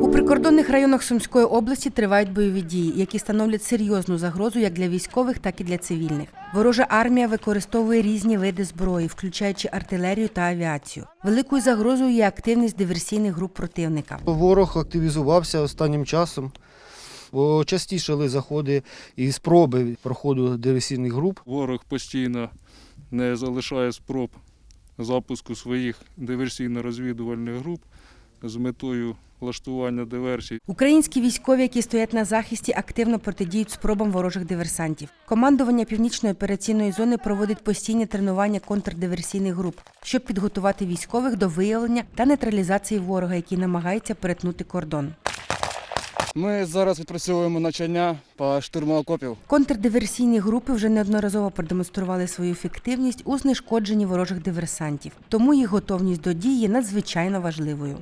У прикордонних районах Сумської області тривають бойові дії, які становлять серйозну загрозу як для військових, так і для цивільних. Ворожа армія використовує різні види зброї, включаючи артилерію та авіацію. Великою загрозою є активність диверсійних груп противника. Ворог активізувався останнім часом, бо частішали заходи і спроби проходу диверсійних груп. Ворог постійно не залишає спроб запуску своїх диверсійно-розвідувальних груп з метою влаштування диверсій. Українські військові, які стоять на захисті, активно протидіють спробам ворожих диверсантів. Командування північної операційної зони проводить постійні тренування контрдиверсійних груп, щоб підготувати військових до виявлення та нейтралізації ворога, який намагається перетнути кордон. Ми зараз відпрацьовуємо навчання по штурму окопів. Контрдиверсійні групи вже неодноразово продемонстрували свою ефективність у знешкодженні ворожих диверсантів, тому їх готовність до дії надзвичайно важливою.